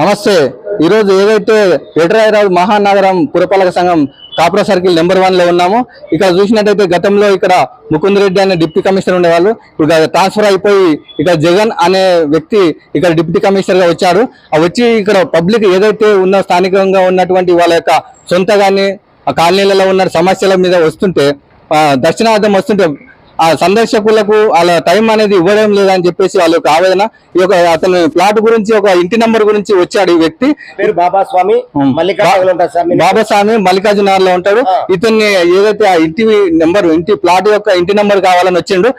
నమస్తే. ఈరోజు ఏదైతే ఎటరాయరాజు మహానగరం పురపాలక సంఘం కాపురా సర్కిల్ నెంబర్ వన్లో ఉన్నాము ఇక్కడ చూసినట్టయితే గతంలో ఇక్కడ ముకుంద్ రెడ్డి అనే డిప్యూటీ కమిషనర్ ఉండేవాళ్ళు. ఇప్పుడు ట్రాన్స్ఫర్ అయిపోయి ఇక్కడ జగన్ అనే వ్యక్తి ఇక్కడ డిప్యూటీ కమిషనర్గా వచ్చారు. ఆ వచ్చి ఇక్కడ పబ్లిక్ ఏదైతే ఉన్న స్థానికంగా ఉన్నటువంటి వాళ్ళ యొక్క సొంత కానీ ఆ కాలనీలలో ఉన్న సమస్యల మీద వస్తుంటే దర్శనార్థం వస్తుంటే ఆ సందర్శకులకు వాళ్ళ టైం అనేది ఇవ్వడం లేదని చెప్పేసి వాళ్ళ యొక్క ఆవేదన ఈ యొక్క అతని ప్లాట్ గురించి ఒక ఇంటి నంబర్ గురించి వచ్చాడు ఈ వ్యక్తి పేరు బాబా స్వామి ఉమ్. మల్లికార్జున ఉంటారు సార్ నేను. బాబాస్వామి మల్లికార్జునగర్లో ఉంటాడు. ఇతన్ని ఏదైతే ఆ ఇంటి నెంబర్ ఇంటి ప్లాట్ యొక్క ఇంటి నెంబర్ కావాలని వచ్చిండు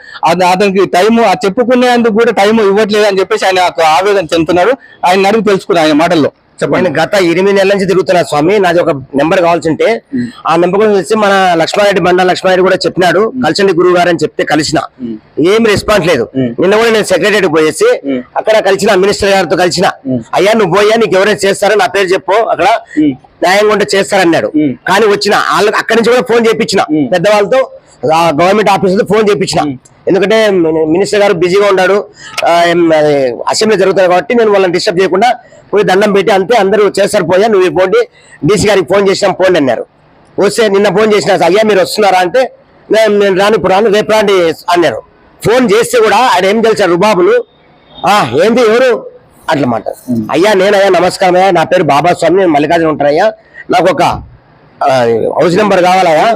అతనికి టైం చెప్పుకునేందుకు కూడా టైం ఇవ్వట్లేదు అని చెప్పేసి ఆయన ఆవేదన చెందుతున్నాడు ఆయన అడిగి తెలుసుకున్నాను ఆయన మాటల్లో నేను గత ఎనిమిది నెలల నుంచి తిరుగుతున్నా స్వామి నాది ఒక నెంబర్ కావాల్సి ఉంటే ఆ నెంబర్ గురించి మన లక్ష్మారెడ్డి బండ లక్ష్మారెడ్డి కూడా చెప్పినాడు. కలిసండి గురువు గారు అని చెప్తే కలిసిన. ఏం రెస్పాన్స్ లేదు. నిన్న కూడా నేను సెక్రటరీ పోయేసి అక్కడ కలిసిన మినిస్టర్ గారితో కలిసిన. అయ్యా నువ్వు పోయా నీకు ఎవరైనా చేస్తారో నా పేరు చెప్పు అక్కడ న్యాయంగా ఉంటే చేస్తారన్నాడు. కానీ వచ్చిన వాళ్ళకి అక్కడి నుంచి కూడా ఫోన్ చేయించిన పెద్దవాళ్ళతో. గవర్నమెంట్ ఆఫీసర్ ఫోన్ చేయించిన ఎందుకంటే మిని- మినిస్టర్ గారు బిజీగా ఉన్నాడు. అసెంబ్లీ జరుగుతుంది కాబట్టి నేను వాళ్ళని డిస్టర్బ్ చేయకుండా పోయి దండం పెట్టి అంతే అందరూ చేస్తారు పోయా నువ్వు పోండి డీసీ గారికి ఫోన్ చేసినాం పోండి అన్నారు. వస్తే నిన్న ఫోన్ చేసిన అయ్యా మీరు వస్తున్నారా? అంటే నేను నేను రాను ఇప్పుడు రాను రేపు రాండి అన్నారు. ఫోన్ చేస్తే కూడా ఆయన ఏం తెలిసారు రుబాబులు? ఆ ఏంది ఎవరు? అట్లా మాట. అయ్యా నేనయ్యా నమస్కారం అయ్యా నా పేరు బాబా స్వామి నేను మల్లికార్జున ఉంటానయ్యా. నాకు ఒక హౌస్ నెంబర్ కావాలయ్యా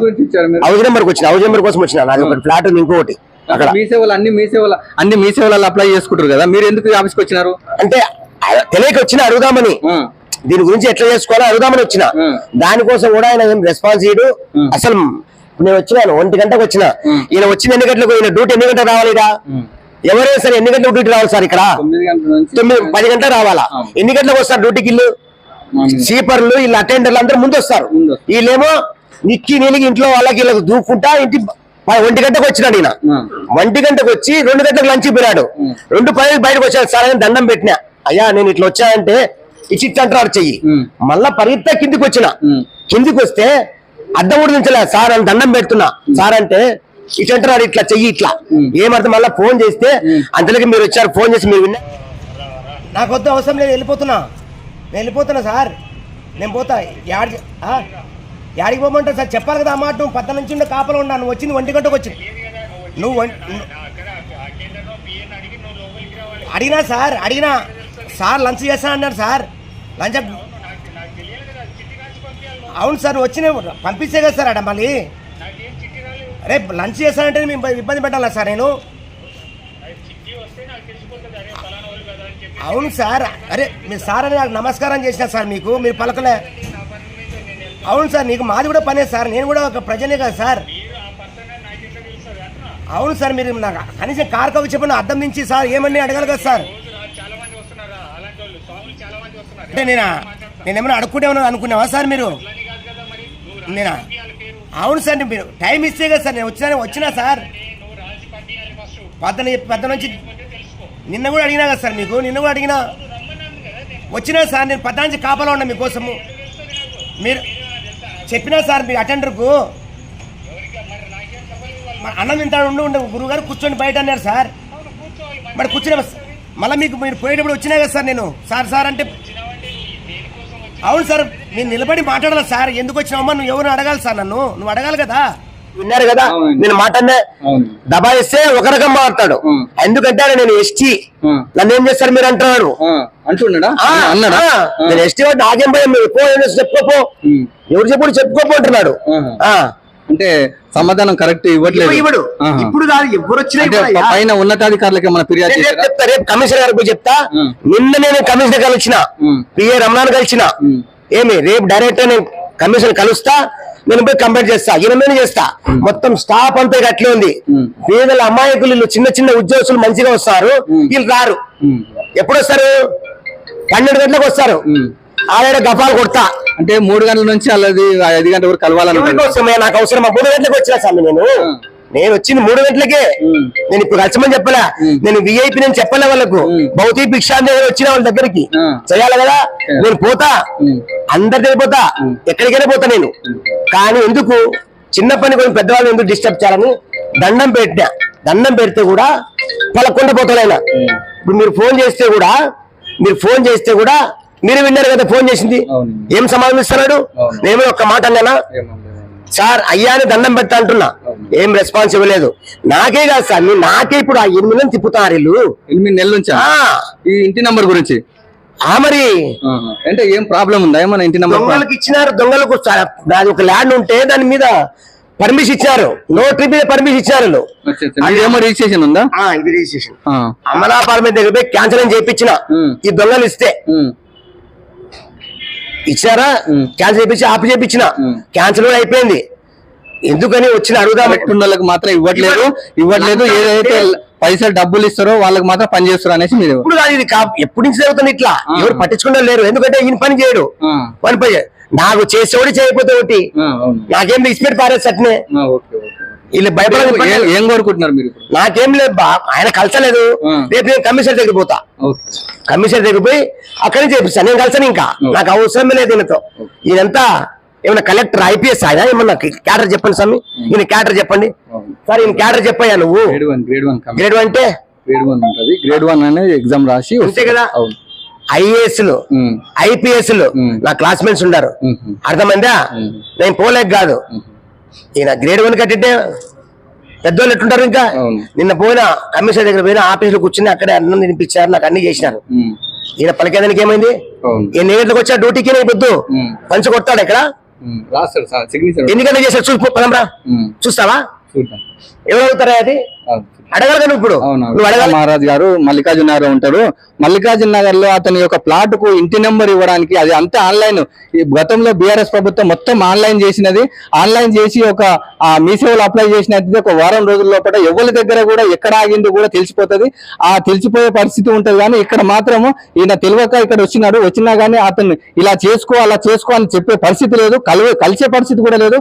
హౌస్ నెంబర్కి వచ్చిన హౌస్ నెంబర్ కోసం వచ్చిన? ఫ్లాట్ ఉంది ఇంకొకటి అక్కడ మీ సేవలు అన్ని మీ సేవలు అన్ని మీ సేవలలో అప్లై చేసుకుంటారు కదా? మీరు ఎందుకు ఆఫీస్కి వచ్చినారు? అంటే తెలియక వచ్చిన అడుగుదామని. దీని గురించి ఎట్లా చేసుకోవాలో అడుగుదామని వచ్చిన. దానికోసం కూడా ఆయన ఏం రెస్పాన్స్ ఇయ్యడు అసలు నేను వచ్చినాను ఒంటి గంటకు వచ్చిన. ఈయన వచ్చిన ఎన్ని గంటలకు ఈయన డ్యూటీ ఎన్ని గంటలకు రావాలి ఈడ? ఎవరైనా సరే ఎన్ని గంటలకు డ్యూటీ రావాలి సార్ ఇక్కడ? తొమ్మిది పది గంటలకు రావాలా? ఎన్ని గంటలకు వస్తారు డ్యూటీకి ఇల్లు? సీపర్లు వీళ్ళు అటెండర్లు అందరూ ముందు వస్తారు. వీళ్ళేమో నిక్కి నీలిగి ఇంట్లో వాళ్ళకి వీళ్ళకి దూకుంటా ఇంటి ఒంటి గంటకు వచ్చినాడు ఈయన. ఒంటి గంటకు వచ్చి రెండు గంటలకు లంచ్ పోయినాడు. రెండు పది బయటకు వచ్చాడు. సార్ అని దండం పెట్టినా. అయ్యా నేను ఇట్లా వచ్చానంటే ఇచ్చి అంటారు చెయ్యి. మళ్ళా పరిగెత్తా కిందికి వచ్చిన. కిందికి వస్తే దించలే. సార్ అని దండం పెడుతున్నా. సార్ అంటే అంటున్నాడు ఇట్లా చెయ్యి ఇట్లా. ఏమర్థం? మళ్ళీ ఫోన్ చేస్తే అంతలోకి మీరు వచ్చారు ఫోన్ చేసి మీరు విన్నా. నాకు వద్దు అవసరం లేదు వెళ్ళిపోతున్నా. నేను వెళ్ళిపోతున్నా సార్. నేను పోతా. యాడి యాడికి పోమంటా సార్ చెప్పాలి కదా ఆ నువ్వు పద్ద నుంచి ఉండే కాపలో ఉన్నా. నువ్వు వచ్చింది ఒంటి గంటకు వచ్చింది. నువ్వు అడిగినా సార్ అడిగినా. సార్ లంచ్ చేస్తా అన్నారు సార్. లంచ్ అవును సార్ వచ్చిన పంపిస్తే కదా సార్ అడ మళ్ళీ. రేపు లంచ్ చేస్తానంటే మేము ఇబ్బంది పెట్టాలా సార్ నేను? అవును సార్. అరే మీరు సార్ అని నాకు నమస్కారం చేసిన సార్ మీకు మీరు పలకలే. అవును సార్ నీకు మాది కూడా పనే సార్ నేను కూడా ఒక ప్రజనే కదా సార్. అవును సార్ మీరు నాకు కనీసం కార్ చెప్పిన అర్థం నుంచి సార్ ఏమని అడగాలి కదా సార్. అంటే నేనా? నేనేమన్నా అడుక్కుంటే అనుకున్నావా సార్ మీరు? నేనా? అవును సార్ మీరు టైం ఇస్తే కదా సార్ నేను వచ్చినా వచ్చినా సార్. పద్దెనిమిది పెద్ద నుంచి నిన్న కూడా అడిగినా కదా సార్ మీకు నిన్న కూడా అడిగినా. వచ్చినా సార్ నేను పద్నాలుగు కాపలా ఉన్నా మీకోసము. మీరు చెప్పినా సార్ మీ అటెండర్కు. మరి అన్నం తింటాడు ఉండే గురువు గురువుగారు కూర్చొని బయట అన్నారు సార్. మరి కూర్చునే మళ్ళీ మీకు మీరు పోయేటప్పుడు వచ్చినా కదా సార్ నేను. సార్ సార్ అంటే అవును సార్ నేను నిలబడి మాట్లాడాలి సార్? ఎందుకు వచ్చినావమ్మా నువ్వు ఎవరు అడగాలి సార్ నన్ను? నువ్వు అడగాలి కదా. విన్నారు కదా. నేను అవును దబాయిస్తే ఒక రకం మాట్లాడు. ఎందుకంటే నేను ఎస్టీ. నన్ను ఏం చేస్తారు మీరు అంటున్నాడు అన్నాడా నేను ఎస్టీ వాడు నాకేం భయం మీరు పో చెప్పుకోపో. ఎవరు చెప్పుడు చెప్పుకోపో అంటున్నాడు ఆహా. ఆ. అంటే సమాధానం కరెక్ట్ ఇవ్వట్లేదు ఇవ్వడు. ఇప్పుడు కాదు ఎవరు వచ్చినా. పైన ఉన్నతాధికారులకి మన ఫిర్యాదు? చెప్తా రేపు కమిషనర్ గారికి పోయి చెప్తా. నిన్న నేను కమిషనర్ కలిసిన. పిఏ రమణాన్ కలిసిన. ఏమి రేపు డైరెక్ట్ నేను కమిషనర్ కలుస్తా నేను పోయి కంప్లైంట్ చేస్తా ఈయన మీద చేస్తా. మొత్తం స్టాఫ్ అంతా అట్లే ఉంది. పేదల అమాయకులు చిన్న చిన్న ఉద్యోగస్తులు మంచిగా వస్తారు వీళ్ళు రారు. ఎప్పుడు వస్తారు? పన్నెండు గంటలకు వస్తారు. ఆడ గఫాలు కొడతా. అంటే మూడు గంటల నుంచి అలాది ఐదు గంటల వరకు అవసరమే నాకు అవసరమా? మూడు గంటలకు వచ్చినా స్వామి నేను. నేను వచ్చింది మూడు గంటలకే. నేను ఇప్పుడు వచ్చమని చెప్పలే? నేను విఐపి నేను చెప్పలే వాళ్ళకు? భౌతిక దగ్గర వచ్చిన వాళ్ళ దగ్గరికి. చేయాలి కదా? నేను పోతా. అందరి దగ్గర పోతా ఎక్కడికైనా పోతా నేను. కానీ ఎందుకు? చిన్న పని కొంచెం పెద్దవాళ్ళు ఎందుకు డిస్టర్బ్ చేయాలని దండం పెట్టా దండం పెడితే కూడా పలకుండా పోతాడు ఆయన ఇప్పుడు మీరు ఫోన్ చేస్తే కూడా మీరు ఫోన్ చేస్తే కూడా మీరు విన్నారు కదా ఫోన్ చేసింది. ఏం సమాధానం ఇస్తున్నాడు. నేను ఒక్క మాట అన్నానా? సార్ అయ్యాని దండం పెడతా అంటున్నా. ఏం రెస్పాన్స్ ఇవ్వలేదు నాకే కాదు సార్ నాకే ఇప్పుడు ఆ ఎనిమిది మంది తిప్పుతున్నారు వీళ్ళు. ఎనిమిది నెలల నుంచా? ఆ, ఈ ఇంటి నంబర్ గురించి? ఆ మరి. ఆహా. అంటే ఏం ప్రాబ్లం ఉందా? ఏమన్నా ఇంటి నంబర్ దొంగలకు ఇచ్చినారు దొంగలకు స- నాది ఒక ల్యాండ్ ఉంటే దాని మీద పర్మిషన్ ఇచ్చారు. నోటరీ మీద పర్మిషన్ ఇచ్చారు వీళ్ళు. ఏమో రిజిస్ట్రేషన్ ఉందా? ఆ, ఇది రిజిస్ట్రేషన్ ఆ. అమలాపాలమైన దగ్గర పోయి క్యాన్సల్ అని చేయించిన ఉమ్. ఈ దొంగలు ఇస్తే. ఉమ్. ఇచ్చారా క్యాన్సిల్ చేయించి ఆపి చేయించిన ఉమ్. క్యాన్సిల్ కూడా అయిపోయింది. ఎందుకని వచ్చిన అడుగుదాం ఉన్న వాళ్ళకి మాత్రం ఇవ్వట్లేదు. ఇవ్వట్లేదు. ఏదైతే పైసలు డబ్బులు ఇస్తారో వాళ్ళకి మాత్రం పని చేస్తారు అనేసి మీరు ఇప్పుడు కాదు ఇది ఎప్పుడు నుంచి జరుగుతుంది ఇట్లా? ఎవరు పట్టించుకుంటా లేరు. ఎందుకంటే ఈయన పని చేయడు. పని పని. నాకు చేసేవాడు చేయకపోతే ఒకటి. నాకేం ఇస్పెట్ పారేసి అట్నే వీళ్ళు భయపడని పని ఏం- కోరుకుంటున్నారు మీరు నాకేం లేదు బా. ఆయన కలిసలేదు. రేపు నేను కమిషనర్ దగ్గర పోతా. కమిషనర్ దగ్గర పోయి అక్కడి నుంచి చేపిస్తాను నేను కలిసాను ఇంకా. నాకు అవసరం లేదు ఈయనతో. ఈయనంతా ఏమన్నా కలెక్టర్ ఐపీఎస్ ఆయన ఏమన్నా క్యాటర్ చెప్పండి స్వామి ఈయన క్యాటర్ చెప్పండి. సార్ ఈయన క్యాటర్ చెప్పయ్యా నువ్వు గ్రేడ్ వన్ అంటే గ్రేడ్ వన్ ఉంటది గ్రేడ్ వన్ అనేది ఎగ్జామ్ రాసి అంతే వస్తుంది. కదా ఐఏఎస్లు ఉమ్. ఐపీఎస్లు ఉమ్. నా క్లాస్మేట్స్ ఉండారు. అర్థమైందా. నేను పోలేక కాదు. ఈయన గ్రేడ్ వన్ కట్టితే పెద్దోళ్ళు ఎట్టుంటారు ఇంకా. నిన్న పోయిన కమిషనర్ దగ్గర పోయిన ఆఫీసులో కూర్చుని అక్కడే అన్నం తినిపించారు నాకు అన్ని చేసినారు. ఈయన పలికేదానికి ఏమైంది ఎన్ని గంటలకు వచ్చా డ్యూటీకి పొద్దు. పంచి కొడతాడు ఇక్కడ. రాస్తాడు సార్ సిగ్నేచర్ గంటలు చేశాడు? చూసి ఉమ్. చూస్తావా? చూద్దాం. ఎవరు అవుతారా అది? అవును. అడగాలి కదా నువ్వు ఇప్పుడు మహారాజ్ గారు మల్లికార్జున నగర్ ఉంటారు. మల్లికార్జున నగర్లో అతని యొక్క ప్లాట్కు ఇంటి నెంబర్ ఇవ్వడానికి అది అంతా ఆన్లైన్. గతంలో బీఆర్ఎస్ ప్రభుత్వం మొత్తం ఆన్లైన్ చేసినది. ఆన్లైన్ చేసి ఒక మీ సేవలు అప్లై చేసినట్టు ఒక వారం రోజుల లోపల ఎవరి దగ్గర కూడా ఎక్కడ ఆగింది కూడా తెలిసిపోతది. ఆ తెలిసిపోయే పరిస్థితి ఉంటది కానీ ఇక్కడ మాత్రము ఈయన తెలియక ఇక్కడ వచ్చినాడు. వచ్చినా గానీ అతను ఇలా చేసుకో అలా చేసుకో అని చెప్పే పరిస్థితి లేదు. కలవ కలిసే పరిస్థితి కూడా లేదు.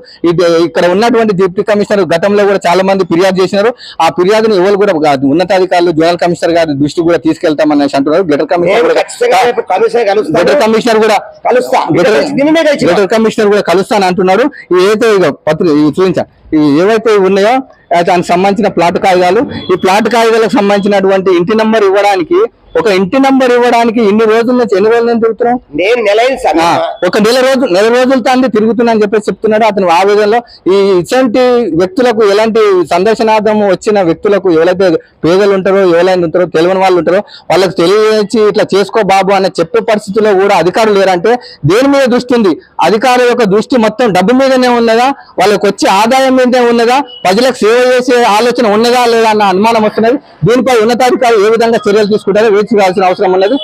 ఇక్కడ ఉన్నటువంటి డిప్యూటీ కమిషనర్ గతంలో కూడా చాలా మంది ఫిర్యాదు చేసినారు. ఆ ఫిర్యాదుని ఎవరు కూడా కాదు. ఉన్నతాధికారులు జోనల్ కమిషనర్ గారి దృష్టి కూడా తీసుకెళ్తామనేసి అంటున్నారు. గెటర్ కమిషనర్ కమిషనర్ కూడా. గెటర్ కమిషనర్ కూడా కలుస్తాను అంటున్నాడు ఏదైతే పత్రిక చూపించా. ఏవైతే ఉన్నాయో దానికి సంబంధించిన ప్లాట్ కాగితాలు. ఈ ప్లాట్ కాగితాలకు సంబంధించినటువంటి ఇంటి నంబర్ ఇవ్వడానికి ఒక ఇంటి నంబర్ ఇవ్వడానికి ఇన్ని రోజుల నుంచి ఎన్ని రోజుల నుంచి తిరుగుతున్నాం నేను నెల ఒక నెల రోజు నెల రోజులతో అండి తిరుగుతున్నా అని చెప్పేసి చెప్తున్నాడు అతను ఆవేదనలో. ఈ ఇటువంటి వ్యక్తులకు ఎలాంటి సందర్శనార్థం వచ్చిన వ్యక్తులకు ఎవరైతే పేదలు ఉంటారో ఎవరైనా ఉంటారో తెలియని వాళ్ళు ఉంటారో వాళ్ళకి తెలియచి ఇట్లా చేసుకో బాబు అనే చెప్పే పరిస్థితిలో కూడా అధికారులు లేరంటే దేని మీద దృష్టి ఉంది? అధికారుల యొక్క దృష్టి మొత్తం డబ్బు మీదనే ఉన్నదా? వాళ్ళకి వచ్చే ఆదాయం మీదనే ఉన్నదా? ప్రజలకు సేవ చేసే ఆలోచన ఉన్నదా లేదా అన్న అనుమానం వస్తున్నది. దీనిపై ఉన్నతాధికారులు ఏ విధంగా చర్యలు తీసుకుంటారో వేచి చూడాల్సిన అవసరం ఉన్నది.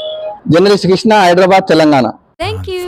Journalist Krishna Hyderabad Telangana. Thank you